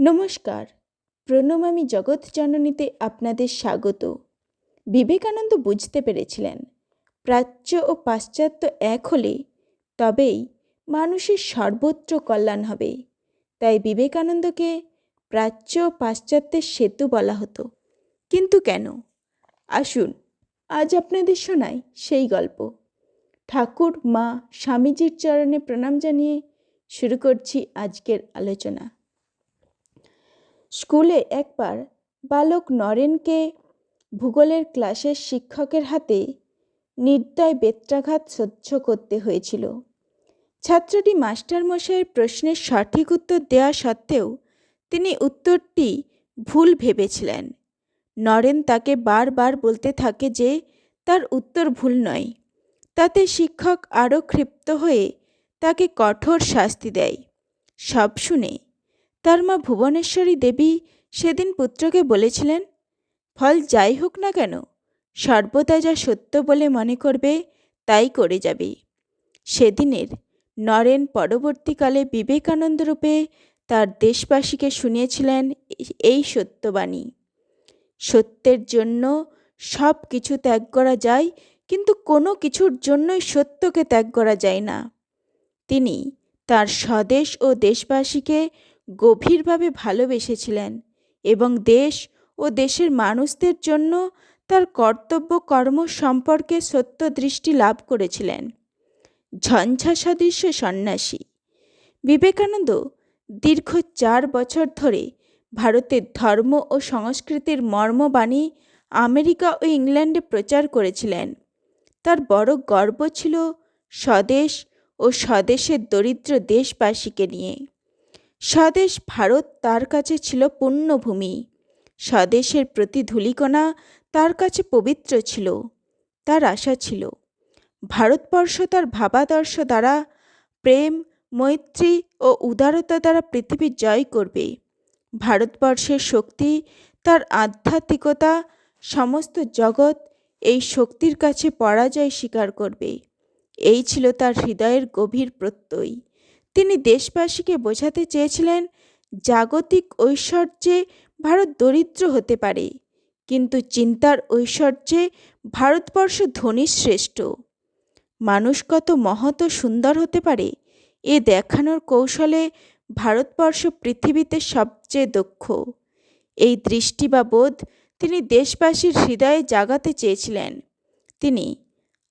নমস্কার। প্রণমামী জগৎ জননীতে আপনাদের স্বাগত। বিবেকানন্দ বুঝতে পেরেছিলেন, প্রাচ্য ও পাশ্চাত্য এক হলে তবেই মানুষের সর্বত্র কল্যাণ হবে। তাই বিবেকানন্দকে প্রাচ্য ও পাশ্চাত্যের সেতু বলা হতো। কিন্তু কেন? আসুন, আজ আপনাদের শোনাই সেই গল্প। ঠাকুর, মা, স্বামীজির চরণে প্রণাম জানিয়ে শুরু করছি আজকের আলোচনা। স্কুলে একবার বালক নরেনকে ভূগোলের ক্লাসের শিক্ষকের হাতে নির্দয় বেত্রাঘাত সহ্য করতে হয়েছিল। ছাত্রটি মাস্টারমশাইয়ের প্রশ্নের সঠিক উত্তর দেওয়া সত্ত্বেও তিনি উত্তরটি ভুল ভেবেছিলেন। নরেন তাকে বারবার বলতে থাকে যে তার উত্তর ভুল নয়। তাতে শিক্ষক আরও ক্ষিপ্ত হয়ে তাকে কঠোর শাস্তি দেয়। সব শুনে তার মা ভুবনেশ্বরী দেবী সেদিন পুত্রকে বলেছিলেন, ফল যাই হোক না কেন, সর্বদা যা সত্য বলে মনে করবে, তাই করে যাবে। সেদিনের নরেন পরবর্তীকালে বিবেকানন্দ রূপে তার দেশবাসীকে শুনিয়েছিলেন এই সত্যবাণী। সত্যের জন্য সব কিছু ত্যাগ করা যায়, কিন্তু কোনো কিছুর জন্যই সত্যকে ত্যাগ করা যায় না। তিনি তার স্বদেশ ও দেশবাসীকে গভীরভাবে ভালোবেসেছিলেন এবং দেশ ও দেশের মানুষদের জন্য তার কর্তব্য কর্ম সম্পর্কে সত্য দৃষ্টি লাভ করেছিলেন। ঝঞ্ঝা সদৃশ্য সন্ন্যাসী। বিবেকানন্দ দীর্ঘ চার বছর ধরে ভারতের ধর্ম ও সংস্কৃতির মর্মবাণী আমেরিকা ও ইংল্যান্ডে প্রচার করেছিলেন। তার বড় গর্ব ছিল স্বদেশ ও স্বদেশের দরিদ্র দেশবাসীকে নিয়ে। স্বদেশ ভারত তার কাছে ছিল পুণ্যভূমি। স্বদেশের প্রতি ধূলিকণা তার কাছে পবিত্র ছিল, তার আশা ছিল। ভারতবর্ষ তার ভাবাদর্শ দ্বারা প্রেম, মৈত্রী ও উদারতা দ্বারা পৃথিবী জয় করবে। ভারতবর্ষের শক্তি, তার আধ্যাত্মিকতা, সমস্ত জগৎ এই শক্তির কাছে পরাজয় স্বীকার করবে। এই ছিল তার হৃদয়ের গভীর প্রত্যয়। তিনি দেশবাসীকে বোঝাতে চেয়েছিলেন, জাগতিক ঐশ্বর্যে ভারত দরিদ্র হতে পারে, কিন্তু চিন্তার ঐশ্বর্যে ভারতবর্ষ ধনী শ্রেষ্ঠ। মানুষ কত মহৎ সুন্দর হতে পারে, এ দেখানোর কৌশলে ভারতবর্ষ পৃথিবীতে সবচেয়ে দক্ষ। এই দৃষ্টি বা বোধ তিনি দেশবাসীর হৃদয়ে জাগাতে চেয়েছিলেন। তিনি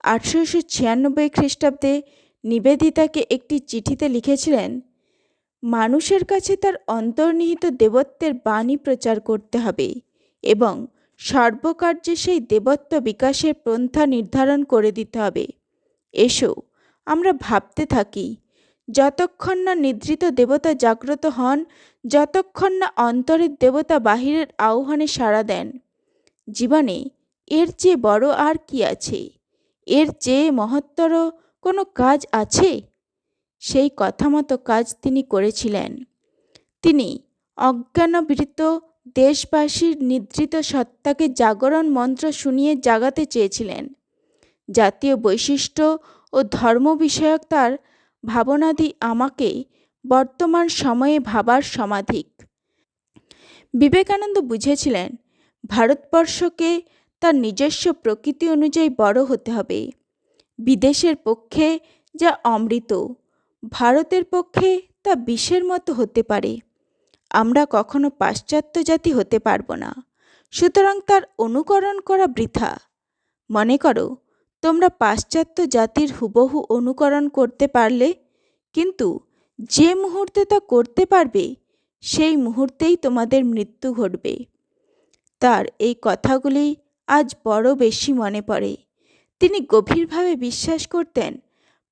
আঠেরোশো ছিয়ানব্বই খ্রিস্টাব্দে নিবেদিতাকে একটি চিঠিতে লিখেছিলেন, মানুষের কাছে তার অন্তর্নিহিত দেবত্বের বাণী প্রচার করতে হবে এবং সর্বকার্যে সেই দেবত্ব বিকাশের পন্থা নির্ধারণ করে দিতে হবে। এসো, আমরা ভাবতে থাকি, যতক্ষণ না নিদ্রিত দেবতা জাগ্রত হন, যতক্ষণ না অন্তরের দেবতা বাহিরের আহ্বানে সাড়া দেন। জীবনে এর চেয়ে বড় আর কি আছে? এর চেয়ে মহত্তর কোনো কাজ আছে? সেই কথা মতো কাজ তিনি করেছিলেন। তিনি অজ্ঞানবৃত দেশবাসীর নিদ্রিত সত্তাকে জাগরণ মন্ত্র শুনিয়ে জাগাতে চেয়েছিলেন। জাতীয় বৈশিষ্ট্য ও ধর্ম বিষয়ক তার ভাবনাদি আমাকে বর্তমান সময়ে ভাবার সমাধিক। বিবেকানন্দ বুঝেছিলেন, ভারতবর্ষকে তার নিজস্ব প্রকৃতি অনুযায়ী বড় হতে হবে। বিদেশের পক্ষে যা অমৃত, ভারতের পক্ষে তা বিষের মতো হতে পারে। আমরা কখনো পাশ্চাত্য জাতি হতে পারব না। সুতরাং তার অনুকরণ করা বৃথা। মনে করো, তোমরা পাশ্চাত্য জাতির হুবহু অনুকরণ করতে পারলে, কিন্তু যে মুহূর্তে তা করতে পারবে, সেই মুহূর্তেই তোমাদের মৃত্যু ঘটবে। তার এই কথাগুলি আজ বড় বেশি মনে পড়ে। তিনি গভীরভাবে বিশ্বাস করতেন।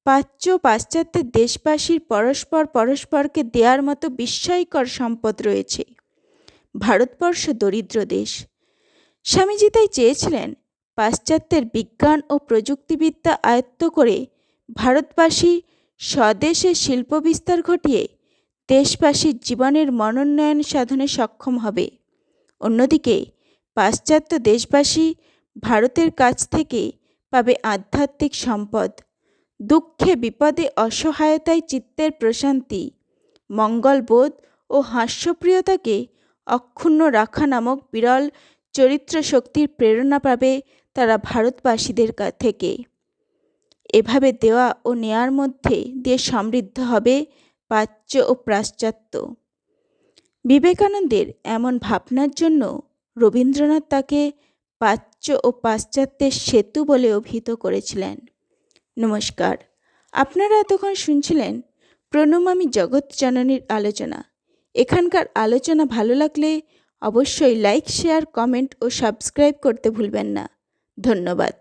প্রাচ্য পাশ্চাত্যের দেশবাসীর পরস্পর পরস্পরকে দেওয়ার মতো বিস্ময়কর সম্পদ রয়েছে। ভারতবর্ষ দরিদ্র দেশ। স্বামীজি তাই চেয়েছিলেন পাশ্চাত্যের বিজ্ঞান ও প্রযুক্তিবিদ্যা আয়ত্ত করে ভারতবাসী স্বদেশে শিল্প বিস্তার ঘটিয়ে দেশবাসীর জীবনের মনোন্নয়ন সাধনে সক্ষম হবে। অন্যদিকে পাশ্চাত্য দেশবাসী ভারতের কাছ থেকে পাবে আধ্যাত্মিক সম্পদ। দুঃখে বিপদে অসহায়তায় চিত্তের প্রশান্তি। মঙ্গলবোধ ও হাস্যপ্রিয়তাকে অক্ষুণ্ণ রাখা নামক বিরল চরিত্র শক্তির প্রেরণা পাবে তারা ভারতবাসীদের থেকে। এভাবে দেওয়া ও নেয়ার মধ্যে দিয়ে সমৃদ্ধ হবে প্রাচ্য ও পাশ্চাত্য। বিবেকানন্দের এমন ভাবনার জন্য রবীন্দ্রনাথ তাকে প্রাচ্য ও পাশ্চাত্যের সেতু বলে অভিহিত করেছিলেন। নমস্কার। আপনারা এতক্ষণ শুনছিলেন প্রণমামী জগৎ জননীর আলোচনা। এখানকার আলোচনা ভালো লাগলে অবশ্যই লাইক শেয়ার কমেন্ট ও সাবস্ক্রাইব করতে ভুলবেন না। ধন্যবাদ।